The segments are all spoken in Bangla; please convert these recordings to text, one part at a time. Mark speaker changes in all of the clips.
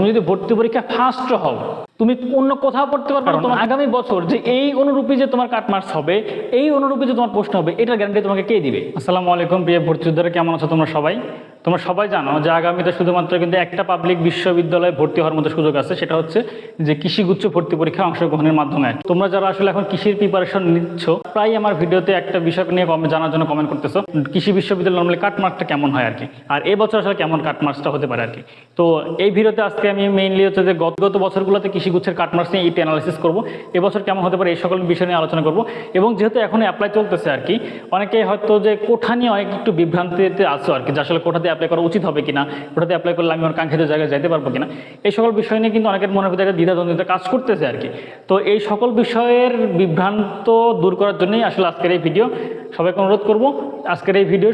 Speaker 1: তুমি যদি ভর্তি পরীক্ষা ফার্স্ট হও তুমি অন্য কোথাও পড়তে পারবে তোমার আগামী বছর যে এই অনুরূপী যে তোমার কাট মার্কস হবে এই অনুরূপী যে তোমার প্রশ্ন হবে এটার গ্যারান্টি তোমাকে কে দিবে? আসসালামু আলাইকুম প্রিয় ভর্তি যোদ্ধারা কেমন আছো তোমরা সবাই? তোমরা সবাই জানো যে আগামীতে শুধুমাত্র কিন্তু একটা পাবলিক বিশ্ববিদ্যালয়ে ভর্তি হওয়ার মতো সুযোগ আছে সেটা হচ্ছে যে কৃষিগুচ্ছ ভর্তি পরীক্ষা অংশগ্রহণের মাধ্যমে। তোমরা যারা আসলে এখন কৃষির প্রিপারেশন নিচ্ছ প্রায় আমার ভিডিওতে একটা বিষয় নিয়ে কমে- জানার জন্য কমেন্ট করতেছো। কৃষি বিশ্ববিদ্যালয় নর্মালি কাট মার্কসটা কেমন হয় আর কি? আর এবছর আসলে কেমন কাট মার্কসটা হতে পারে আর কি? তো এই ভিডিওতে আজকে আমি মেইনলি হচ্ছে যে গত গত বছরগুলোতে কৃষিগুচ্ছের কাট মার্কস নিয়ে এইটা অ্যানালাইসিস করব। এবছর কেমন হতে পারে এই সকল বিষয় নিয়ে আলোচনা করব। এবং যেহেতু এখন অ্যাপ্লাই চলতেছে আর কি অনেকে হয়তো যে কোঠা নিয়ে অনেক একটু বিভ্রান্তিতে আছো আর কি, যে আসলে কোঠাতে অ্যাপ্লাই করা উচিত হবে কিনা, কোঠাতে অ্যাপ্লাই করলে আমি আমার কাঙ্ক্ষিত জায়গায় যেতে পারব কিনা, এই সকল বিষয় নিয়ে কিন্তু অনেকের মনের ভিতরে একটা দ্বিধাদ্বন্দ্বিতা কাজ করতেছে আর কি। তো এই সকল বিষয়ের বিভ্রান্ত দূর করার জন্যই আসলে আজকের এই ভিডিও। সবাইকে অনুরোধ করব, আজকের এই ভিডিও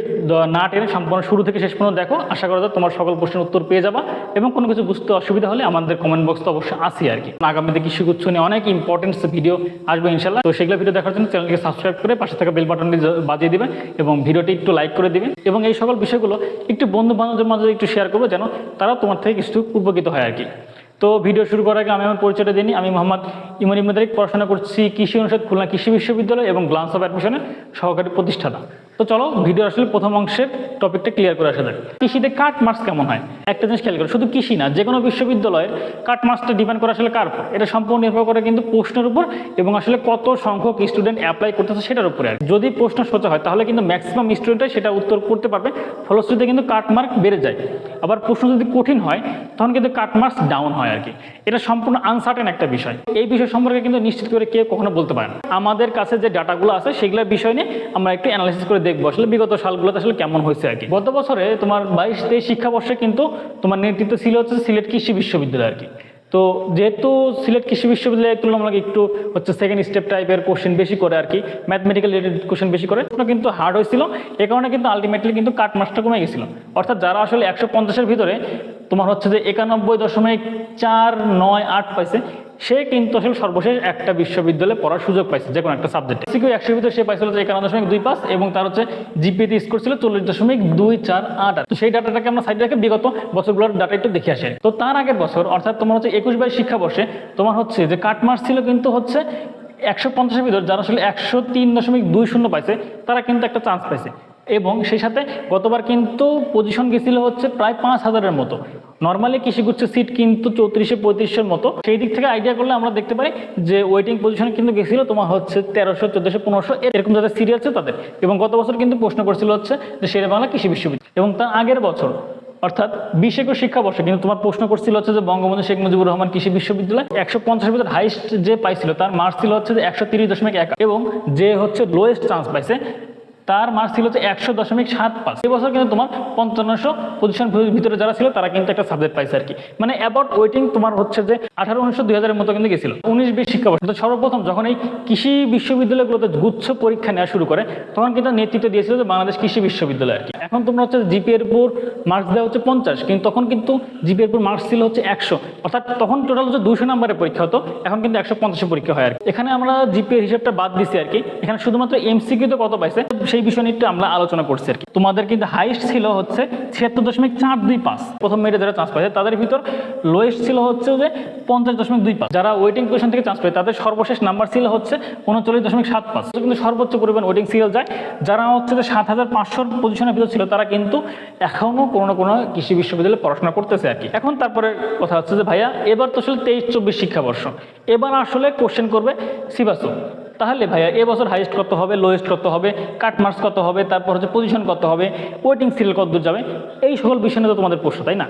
Speaker 1: না টেনে সম্পূর্ণ শুরু থেকে শেষ পর্যন্ত দেখো। আশা করা যায় তোমার সকল প্রশ্নের উত্তর পেয়ে যাবা এবং কোনো কিছু বুঝতে অসুবিধা হলে আমাদের কমেন্ট বক্স তো অবশ্যই আসি আর কি। আগামীতে কৃষিগুচ্ছ নিয়ে অনেক ইম্পর্টেন্স ভিডিও আসবে ইনশাল্লাহ তো সেগুলো ভিডিও দেখার জন্য চ্যানেলকে সাবস্ক্রাইব করে পাশে থাকা বেল বাটনটি বাজিয়ে দিবে এবং ভিডিওটি একটু লাইক করে দিবে। এবং এই সকল বিষয়গুলো একটু বন্ধু বান্ধবদের মাঝে একটু শেয়ার করব যেন তারা তোমার থেকে কিছু উপকৃত হয় আর কি। তো ভিডিও শুরু করার আগে আমি আমার পরিচয়টা দিই আমি মোহাম্মদ ইমন ইমদারিক পড়াশোনা করছি কৃষি অনুষদ খুলনা কৃষি বিশ্ববিদ্যালয় এবং গ্লান্স অফ অ্যাডমিশনের সহকারী প্রতিষ্ঠাতা। তো চলো ভিডিও আসলে প্রথম অংশের টপিকটা ক্লিয়ার করে আসা যাক। কৃষিতে কাট মার্কস কেমন হয়? একটা জিনিস খেয়াল করো, শুধু কৃষি না যে কোনো বিশ্ববিদ্যালয়ের কাট মার্কসটা ডিপেন্ড করে আসলে কার উপর। এটা সম্পূর্ণ নির্ভর করে কিন্তু প্রশ্নের উপর এবং আসলে কত সংখ্যক স্টুডেন্ট অ্যাপ্লাই করতেছে সেটার উপরে আর যদি প্রশ্ন সোজা হয়, তাহলে কিন্তু ম্যাক্সিমাম স্টুডেন্টই সেটা উত্তর করতে পারবে, ফলশ্রুতিতে কিন্তু কাট মার্ক বেড়ে যায়। আবার প্রশ্ন যদি কঠিন হয়, তখন কিন্তু কাট মার্কস ডাউন হয় আর কি। এটা সম্পূর্ণ আনসার্টেন একটা বিষয়। এই বিষয় সম্পর্কে কিন্তু নিশ্চিত করে কেউ কখনো বলতে পারে না। আমাদের কাছে যে ডাটাগুলো আছে, সেগুলোর বিষয় নিয়ে আমরা একটু অ্যানালাইসিস করে দেখব। আসলে বিগত সালগুলোতে আসলে কেমন হয়েছে আর কি। গত বছরে তোমার বাইশ তেইশ শিক্ষাবর্ষে কিন্তু তোমার নেতৃত্ব ছিল হচ্ছে সিলেট কৃষি বিশ্ববিদ্যালয় আর কি। তো যেহেতু সিলেট কৃষি বিশ্ববিদ্যালয়ের তুলনামূলক একটু হচ্ছে সেকেন্ড স্টেপ টাইপের কোশ্চেন বেশি করে আর কি ম্যাথমেটিক্যাল রিলেটেড কোশ্চেন বেশি করে কিন্তু হার্ড হয়েছিল। এ কারণে কিন্তু আলটিমেটলি কিন্তু কাট মার্কসটা কমে গেছিল। অর্থাৎ যারা আসলে একশো পঞ্চাশের ভিতরে তোমার হচ্ছে যে একানব্বই দশমিক চার নয় আট পাইছে সে কিন্তু আসলে সর্বশেষ একটা বিশ্ববিদ্যালয়ে পড়ার সুযোগ পাইছে, যে কোনো একটা সাবজেক্টে সিকিউ একশোর ভিতরে সে পাইছিল যে একান্ন দশমিক দুই পাস এবং তার হচ্ছে জিপিএতে স্কোর ছিল চল্লিশ দশমিক দুই চার আট। তো সেই ডাটাটাকে আমরা সাইড রেখে, বিগত বছরগুলোর ডাটা একটু দেখে আসি। তো তার আগের বছর, অর্থাৎ তোমার হচ্ছে একুশ বাইশ শিক্ষাবর্ষে, তোমার হচ্ছে যে কাট মার্কস ছিল কিন্তু হচ্ছে একশো পঞ্চাশের ভিতর, যারা আসলে একশো তিন দশমিক দুই শূন্য পাইছে, তারা কিন্তু একটা চান্স পাইছে। এবং সেই সাথে গতবার কিন্তু পজিশন গেছিল হচ্ছে প্রায় পাঁচ হাজারের মতো। নর্মালি কৃষিগুচ্ছের সিট কিন্তু চৌত্রিশে পঁয়ত্রিশের মতো। সেই দিক থেকে আইডিয়া করলে আমরা দেখতে পারি যে ওয়েটিং পজিশন কিন্তু গেছিল তোমার হচ্ছে তেরোশো, চোদ্দোশো, পনেরোশো, এরকম যাদের সিরিয়াল আছে তাদের। এবং গত বছর কিন্তু প্রশ্ন করছিল হচ্ছে যে শেরে বাংলা কৃষি বিশ্ববিদ্যালয়। এবং তার আগের বছর, অর্থাৎ বিশ একুশ শিক্ষাবর্ষে কিন্তু তোমার প্রশ্ন করছিল হচ্ছে যে বঙ্গবন্ধু শেখ মুজিবুর রহমান কৃষি বিশ্ববিদ্যালয় একশো পঞ্চাশের ভিতরে হাইস্ট যে পাইছিল, তার মার্কস ছিল হচ্ছে যে একশো তিরিশ দশমিক এক। এবং যে হচ্ছে লোয়েস্ট চান্স পাইছে তার মার্কস ছিল হচ্ছে একশো দশমিক সাত পাঁচ। এবছর কিন্তু তোমার পঞ্চান্নশো পজিশন ভিতরে যারা ছিল, তারা কিন্তু একটা সাবজেক্ট পাইছে আর কি। মানে অ্যাবাউট ওয়েটিং তোমার হচ্ছে যে আঠারো, উনিশশো, দুই হাজারের মতো কিন্তু গেছিল। উনিশ বিশ শিক্ষাবর্ষ। তো সর্বপ্রথম যখন এই কৃষি বিশ্ববিদ্যালয়গুলোতে গুচ্ছ পরীক্ষা নেওয়া শুরু করে, তখন কিন্তু নেতৃত্ব দিয়েছিল যে বাংলাদেশ কৃষি বিশ্ববিদ্যালয় আর কি। এখন তোমরা হচ্ছে জিপিএর উপর মার্কস দেওয়া হচ্ছে পঞ্চাশ, কিন্তু তখন কিন্তু জিপিএর উপর মার্কস ছিল হচ্ছে একশো। অর্থাৎ তখন টোটাল হচ্ছে দুশো নাম্বারের পরীক্ষা হতো, এখন কিন্তু একশো পঞ্চাশের পরীক্ষা হয় আর। এখানে আমরা জিপিএর হিসাবটা বাদ দিছি আর কি। এখানে শুধুমাত্র এমসিকিউতে কত পাইছে, সেই বিষয় নিয়ে আমরা আলোচনা করছি আর কি। তোমাদের কিন্তু হাইস্ট ছিল হচ্ছে ছিয়াত্তর দশমিক চার দুই পাঁচ। প্রথম মেয়েটে যারা চান্স পাইছে, তাদের ভিতর লোয়েস্ট ছিল হচ্ছে যে পঞ্চাশ দশমিক দুই পাঁচ। যারা ওয়েটিং পজিশন থেকে চান্স পায়, তাদের সর্বশেষ নাম্বার ছিল হচ্ছে উনচল্লিশ দশমিক সাত পাঁচ। কিন্তু সর্বোচ্চ পরিমাণ ওয়েটিং সিরিয়াল যায়। যারা হচ্ছে যে সাত হাজার পাঁচশোর পজিশনের ভিতর ছিল, তারা কিন্তু এখনও কোনো না কোনো কৃষি বিশ্ববিদ্যালয়ে পড়াশোনা করতেছে আর কি। এখন তারপরে কথা হচ্ছে যে, ভাইয়া, এবার তো আসলে তেইশ চব্বিশ শিক্ষাবর্ষ। এবার আসলে কোশ্চেন করবে সিবাসু। তাহলে ভাইয়া এবছর হাইয়েস্ট কত হবে লোয়েস্ট কত হবে কাট মার্কস কত হবে, তারপর হচ্ছে পজিশন কত হবে ওয়েটিং সিরিয়াল কত দূর যাবে? এই সকল বিষয় নিয়ে তো তোমাদের প্রশ্ন, তাই না?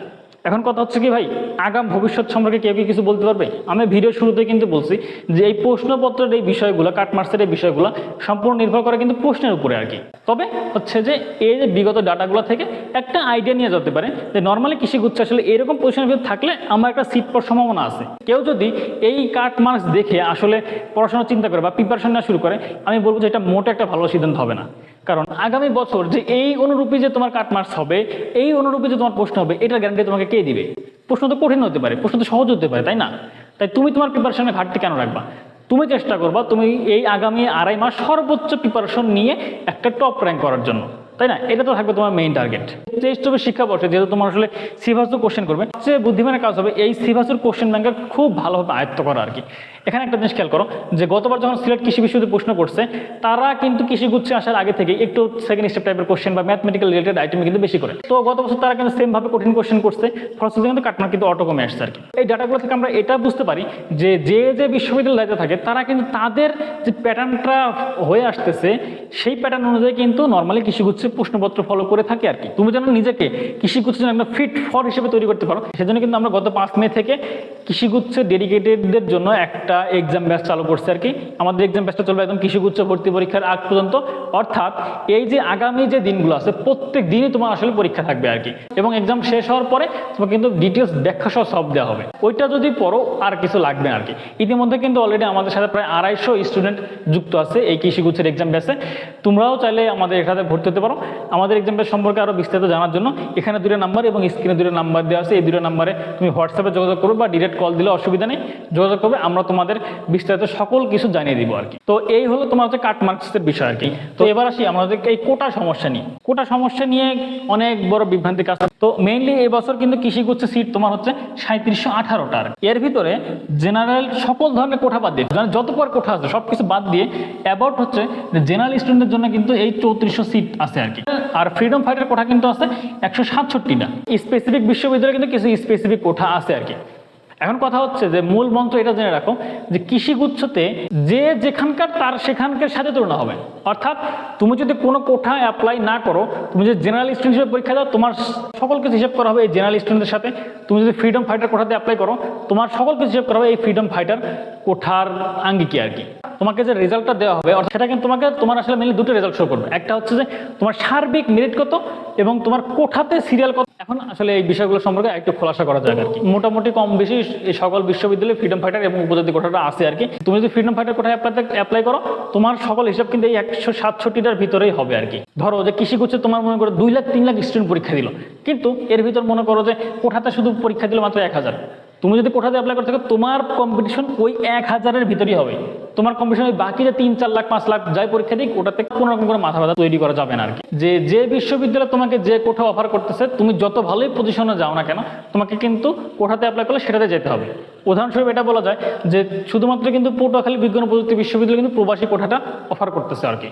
Speaker 1: এখন কথা হচ্ছে কি ভাই, আগাম ভবিষ্যৎ সম্পর্কে কেউ কি কিছু বলতে পারবে? আমি ভিডিও শুরুতে কিন্তু বলছি যে এই প্রশ্নপত্রের এই বিষয়গুলো কাটমার্কসের এই বিষয়গুলো সম্পূর্ণ নির্ভর করে কিন্তু প্রশ্নের উপরে আর কি। তবে হচ্ছে যে এই যে বিগত ডাটাগুলো থেকে একটা আইডিয়া নিয়ে যেতে পারে যে নর্মালি কৃষি গুচ্ছ আসলে এরকম পজিশনের ভিতরে থাকলে আমার একটা সিট পাওয়ার সম্ভাবনা আছে। কেউ যদি এই কাট মার্কস দেখে আসলে পড়াশোনা চিন্তা করে বা প্রিপারেশন নেওয়া শুরু করে, আমি বলব যে এটা মোটে একটা ভালো সিদ্ধান্ত হবে না। কারণ আগামী বছর যে এই অনুরূপী যে তোমার কাট মার্কস হবে, এই অনুরূপী যে তোমার প্রশ্ন হবে এটা গ্যারান্টি তোমাকে কে দিবে। প্রশ্ন তো কঠিন হতে পারে, প্রশ্ন তো সহজ হতে পারে, তাই না? তাই তুমি তোমার প্রিপারেশনের ঘাটতি কেন রাখবা? তুমি চেষ্টা করবা তুমি এই আগামী আড়াই মাস সর্বোচ্চ প্রিপারেশন নিয়ে একটা টপ র্যাঙ্ক করার জন্য। তাই না? এটা তো থাকবে তোমার মেইন টার্গেট টেস্ট হবে শিক্ষাবর্ষে যেহেতু তোমার আসলে সিভাসও কোশ্চেন করবে যে বুদ্ধিমানের কাজ হবে এই সিভাসের কোশ্চেন ব্যাংকের খুব ভালোভাবে আয়ত্ত করা আর কি। এখানে একটা জিনিস খেয়াল করো, যে গতবার যখন সিলেট কৃষি বিশ্ববিদ্যালয় প্রশ্ন করছে, তারা কিন্তু কৃষি গুচ্ছে আসার আগে থেকে একটু সেকেন্ড স্টেপ টাইপের কোশ্চেন বা ম্যাথমেটিক্যাল রিলেটেড আইটেম কিন্তু বেশি করে। তো গত বছর তারা কিন্তু সেম ভাবে কঠিন কোশ্চেন করছে ফলশ্রুতি কিন্তু কাটমার কিন্তু অটো কমে আসছে আর কি। এই ডাটাগুলো থেকে আমরা এটা বুঝতে পারি যে যে যে বিশ্ববিদ্যালয় দায়িত্বে থাকে, তারা কিন্তু তাদের যে প্যাটার্নটা হয়ে আসতেছে, সেই প্যাটার্ন অনুযায়ী কিন্তু নর্মালি কৃষিগুচ্ছে প্রশ্নপত্র ফলো করে থাকে আর কি। তুমি যেন নিজেকে কৃষিগুচ্ছের জন্য একটা ফিট ফর হিসেবে তৈরি করতে পারো। সেজন্য কিন্তু আমরা গত পাঁচ মে থেকে কৃষিগুচ্ছে ডেডিকেটেডদের জন্য একটা এক্সাম ব্যাচ চালু করছে আর কি। আমাদের এক্সাম ব্যাচটা চলবে একদম কৃষিগুচ্ছ ভর্তি পরীক্ষার আগ পর্যন্ত। অর্থাৎ এই যে আগামী যে দিনগুলো আছে, প্রত্যেক দিনই তোমার আসলে পরীক্ষা থাকবে আর কি। এবং এক্সাম শেষ হওয়ার পরে তোমার কিন্তু ডিটেলস ব্যাখ্যা সহ সব দেওয়া হবে। ওইটা যদি পড়ো, আর কিছু লাগবে আর কি। ইতিমধ্যে কিন্তু অলরেডি আমাদের সাথে প্রায় আড়াইশো স্টুডেন্ট যুক্ত আছে এই কৃষিগুচ্ছের এক্সাম ব্যাচে তোমরাও চাইলে আমাদের এখানে ভর্তি হতে পারো। আমাদের এক্সাম ব্যাচ সম্পর্কে আরও বিস্তারিত জানার জন্য এখানে দুটো নাম্বার এবং স্ক্রিনে দুটো নাম্বার দেওয়া আছে। এই দুটো নাম্বারে তুমি হোয়াটসঅ্যাপে যোগাযোগ করবে বা ডিরেক্ট কল দিলে অসুবিধা নেই। যোগাযোগ করবে আমরা তোমাদের বিস্তারিত সকল কিছু জানিয়ে দিব আর কি। তো এই হলো তোমার হচ্ছে কাট মার্কসের বিষয় আর কি। তো এবার আসি আমাদের এই কোটা সমস্যা নিয়ে। কোটা সমস্যা নিয়ে অনেক বড় বিভ্রান্তি কাজ তো মেইনলি এবছর কিন্তু কৃষি করছে সিট তোমার হচ্ছে সাঁত্রিশশো আঠারোটার এর ভিতরে জেনারেল সকল ধরনের কোঠা বাদ দিয়ে মানে যত প্রকার কোঠা আছে সব কিছু বাদ দিয়ে অ্যাবাউট হচ্ছে জেনারেল স্টুডেন্টের জন্য কিন্তু এই চৌত্রিশশো সিট আছে আর কি। আর ফ্রিডম ফাইটার কোঠা কিন্তু আছে একশো সাতষট্টিটা। স্পেসিফিক বিশ্ববিদ্যালয়ে কিন্তু কিছু স্পেসিফিক কোঠা আছে আর কি। এখন কথা হচ্ছে যে মূল মন্ত্র এটা জেনে রাখো যে কৃষিগুচ্ছতে যে যেখানকার তার সেখানকার সাথে তুলনা হবে। অর্থাৎ তুমি যদি কোনো কোঠা অ্যাপ্লাই না করো, তুমি যদি জেনারেল স্টুডেন্ট হিসেবে পরীক্ষা দাও, তোমার সকল কিছু হিসাব করা হবে এই জেনারেল স্টুডেন্টের সাথে। তুমি যদি ফ্রিডম ফাইটার কোঠাতে অ্যাপ্লাই করো, তোমার সকল কিছু হিসাব করা হবে এই ফ্রিডম ফাইটার কোঠার আঙ্গিকে আর কি। তোমাকে যে রেজাল্টটা দেওয়া হবে, অর্থাৎ সেটা কিন্তু তোমাকে, তোমার আসলে মেনলি দুটো রেজাল্ট শো করবে। একটা হচ্ছে যে, তোমার সার্বিক মেরিট কত এবং তোমার কোঠাতে সিরিয়াল কত। এখন আসলে এই বিষয়গুলো সম্পর্কে একটু খোলাসা করা যায় আর কি। মোটামুটি কম বেশি এই সকল বিশ্ববিদ্যালয়ে ফ্রিডম ফাইটার এবং উপজাতি কোঠাটা আছে আর কি। তুমি যদি ফ্রিডম ফাইটার কোঠায় অ্যাপ্লাই করো, তোমার সকল হিসাব কিন্তু এই একশো সাতষট্টিটার ভিতরেই হবে আর কি। ধরো যে কৃষি করছে তোমার মনে করো দুই লাখ, তিন লাখ স্টুডেন্ট পরীক্ষা দিল। কিন্তু এর ভিতর মনে করো যে কোঠাতে শুধু পরীক্ষা দিল মাত্র এক হাজার। তুমি যদি কোঠাতে অ্যাপ্লাই করতে থাকো তোমার কম্পিটিশন ওই এক হাজারের ভিতরেই হবে। তোমার কম্পিটিশন ওই বাকি যে তিন, চার লাখ, পাঁচ লাখ যাই পরীক্ষা দিক ওটাতে কোনো রকম করে মাথা ব্যথা তৈরি করা যাবে না আর কি। যে যে বিশ্ববিদ্যালয় তোমাকে যে কোঠা অফার করতেছে, তুমি যত ভালোই পজিশনে যাও না কেন, তোমাকে কিন্তু কোঠাতে অ্যাপ্লাই করলে সেটাতে যেতে হবে। উদাহরণস্বরূপ এটা বলা যায় যে, শুধুমাত্র কিন্তু পটুয়াখালী বিজ্ঞান প্রযুক্তি বিশ্ববিদ্যালয় কিন্তু প্রবাসী কোঠাটা অফার করতেছে আর কি।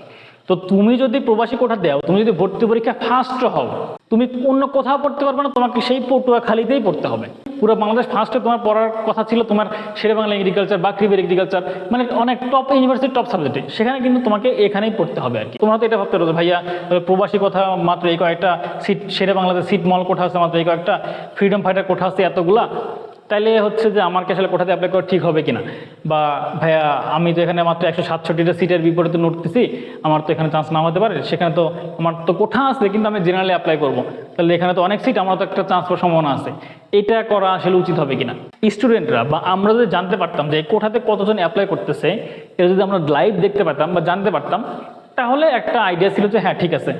Speaker 1: তো তুমি যদি প্রবাসী কোঠা দাও, তুমি যদি ভর্তি পরীক্ষা ফার্স্ট হও, তুমি অন্য কোথাও পড়তে পারবে না, তোমাকে সেই পটুয়াখালীতেই পড়তে হবে। পুরো বাংলাদেশ ফার্স্টে তোমার পড়ার কথা ছিল তোমার শেরে বাংলা এগ্রিকালচার বা ক্রিবের এগ্রিকালচার মানে অনেক টপ ইউনিভার্সিটি টপ সাবজেক্টে সেখানে কিন্তু তোমাকে এখানেই পড়তে হবে আর কি। তোমরা তো এটা ভাবতে পারো ভাইয়া প্রবাসী কথা মাত্র এই কয়েকটা সিট শেরে বাংলাদেশ সিট মল কোঠা আছে, মাত্র এই কয়েকটা ফ্রিডম ফাইটার কোঠা আছে এতগুলা। তাইলে হচ্ছে যে আমার আসলে কোঠাতে অ্যাপ্লাই করা ঠিক হবে কিনা? বা ভাইয়া, আমি তো এখানে মাত্র একশো সাতষট্টিটা সিটের বিপরীতে নড়তেছি, আমার তো এখানে চান্স না হতে পারে, সেখানে তো আমার তো কোঠা আছে, কিন্তু আমি জেনারেলি অ্যাপ্লাই করব। তাহলে এখানে তো অনেক সিট আমার তো একটা চান্স পাওয়ার সম্ভাবনা আছে। এটা করা আসলে উচিত হবে কিনা? স্টুডেন্টরা বা আমরা যদি জানতে পারতাম যে কোঠাতে কতজন অ্যাপ্লাই করতেছে, এটা যদি আমরা লাইভ দেখতে পারতাম বা জানতে পারতাম, তাহলে একটা আইডিয়া ছিল যে হ্যাঁ ঠিক আছে,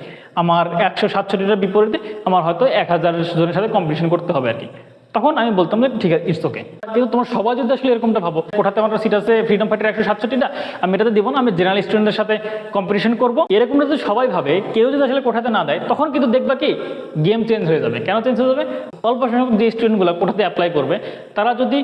Speaker 1: আমার একশো সাতষট্টিটার বিপরীতে আমার হয়তো এক হাজার জনের সাথে কম্পিটিশন করতে হবে আর কি। তখন আমি বলতাম যে ঠিক আছে ইটস ওকে কিন্তু তোমার সবাই যদি আসলে এরকমটা ভাবো কোঠাতে আমার সিট আছে ফ্রিডম ফাইটার একশো সাতষট্টিটা, আমি এটাতে দেবো না, আমি জেনারেল স্টুডেন্টের সাথে কম্পিটিশন করব। এরকম যদি সবাই ভাবে, কেউ যদি আসলে কোঠাতে না দেয়, তখন কিন্তু দেখবা কি গেম চেঞ্জ হয়ে যাবে। কেন চেঞ্জ হয়ে যাবে? অল্প সংখ্যক যে স্টুডেন্টগুলো কোঠাতে অ্যাপ্লাই করবে, তারা যদি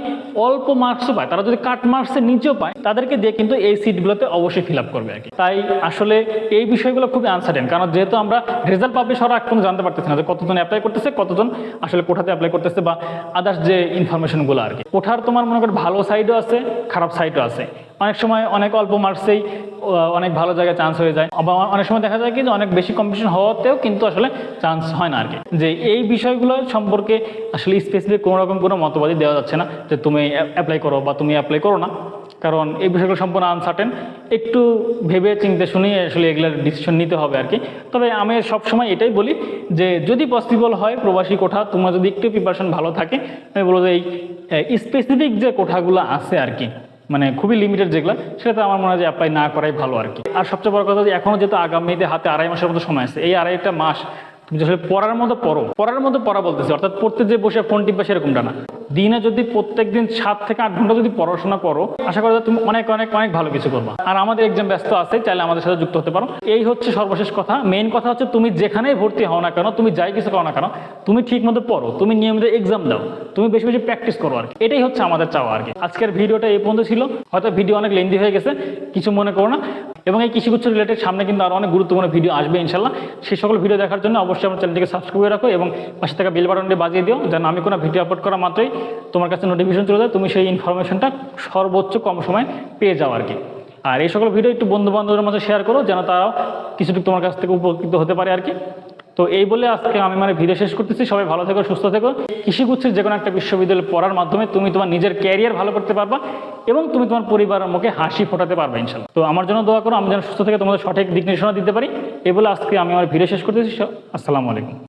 Speaker 1: অল্প মার্কসও পায়, তারা যদি কাট মার্কসের নিচেও পায়, তাদেরকে দিয়ে কিন্তু এই সিটগুলোতে অবশ্যই ফিল আপ করবে আর কি। তাই আসলে এই বিষয়গুলো খুবই আনসার্টেন কারণ যেহেতু আমরা রেজাল্ট পাবলিশ হওয়ার আগ পর্যন্ত জানতে পারতেছি না যে কতজন অ্যাপ্লাই করতেছে, কতজন আসলে কোঠাতে অ্যাপ্লাই করতেছে বা আদার্স যে ইনফরমেশনগুলো আর কি। কোঠার তোমার মনে করো ভালো সাইডও আছে, খারাপ সাইডও আছে। অনেক সময় অনেক অল্প মার্কসেই অনেক ভালো জায়গায় চান্স হয়ে যায়। আবার অনেক সময় দেখা যায় কি যে অনেক বেশি কম্পিটিশন হওয়াতেও কিন্তু আসলে চান্স হয় না আর কি যে এই বিষয়গুলো সম্পর্কে আসলে স্পেসিফিক কোনো রকম কোনো মতবাদই দেওয়া যাচ্ছে না যে তুমি অ্যাপ্লাই করো বা তুমি অ্যাপ্লাই করো না। কারণ এই বিষয়গুলো সম্পূর্ণ আনসার্টেন একটু ভেবে চিন্তে শুনিয়ে আসলে এগুলোর ডিসিশন নিতে হবে আর কি তবে আমি সবসময় এটাই বলি যে যদি পসিবল হয় প্রবাসী কোঠা, তোমার যদি একটু প্রিপারেশন ভালো থাকে, আমি বলব যে এই স্পেসিফিক যে কোঠাগুলো আছে আর কি মানে খুবই লিমিটেড যেগুলো, সেটা তো আমার মনে হয় যে অ্যাপ্লাই না করাই ভালো আর কি। আর সবচেয়ে বড় কথা যে এখনও যেহেতু আগামীতে হাতে আড়াই মাসের মতো সময় আছে, এই আড়াইটা মাস তুমি আসলে পড়ার মতো পড়ো। পড়ার মতো পড়া বলতেছি, অর্থাৎ পড়তে যে বসে ফোন টিপবে সেরকমটা না। দিনে যদি প্রত্যেক দিন সাত থেকে আট ঘণ্টা যদি পড়াশোনা করো, আশা করি তুমি অনেক অনেক অনেক ভালো কিছু করবা। আর আমাদের এক্সাম ব্যস্ত আছে, চাইলে আমাদের সাথে যুক্ত হতে পারো। এই হচ্ছে সর্বশেষ কথা। মেইন কথা হচ্ছে তুমি যেখানেই ভর্তি হও না কেন, তুমি যাই কিছু করো না কেন, তুমি ঠিক মতো পড়ো, তুমি নিয়মিত এক্সাম দাও, তুমি বেশি বেশি প্র্যাকটিস করো আর এটাই হচ্ছে আমাদের চাওয়া আর কি। আজকের ভিডিওটা এই পর্যন্ত ছিল। হয়তো ভিডিও অনেক লেন্দি হয়ে গেছে, কিছু মনে করো না। এবং এই কৃষিগুচ্ছ রিলেটেড সামনে কিন্তু আরও অনেক গুরুত্বপূর্ণ ভিডিও আসবে ইনশাল্লাহ সেই সকল ভিডিও দেখার জন্য অবশ্যই আমার চ্যানেলটিকে সাবস্ক্রাইব করে রাখো এবং পাশে থাকা বিল বাটনটি বাজিয়ে দিও, যেন আমি কোনো ভিডিও আপলোড করা মাত্রই তোমার কাছে নোটিফিকেশন চলে যায়, তুমি সেই ইনফরমেশনটা সর্বোচ্চ কম সময় পেয়ে যাও আর কি আর এই সকল ভিডিও একটু বন্ধু বান্ধবের মাঝে শেয়ার করো, যেন তারাও কিছুটুকু তোমার কাছ থেকে উপকৃত হতে পারে আর কি তো এই বলে আজকে আমি মানে ভিডিও শেষ করতেছি। সবাই ভালো থেকো, সুস্থ থেকো। কৃষিগুচ্ছের যে কোনো একটা বিশ্ববিদ্যালয়ে পড়ার মাধ্যমে তুমি তোমার নিজের ক্যারিয়ার ভালো করতে পারবা এবং তুমি তোমার পরিবারের মুখে হাসি ফোটাতে পারবে, ইনশাল্লাহ। তো আমার জন্য দোয়া করো, আমি যেন সুস্থ থেকে তোমাদের সঠিক দিক নির্দেশনা দিতে পারি। এই বলে আজকে আমি আমার ভিডিও শেষ করতেছি। আসসালামু আলাইকুম।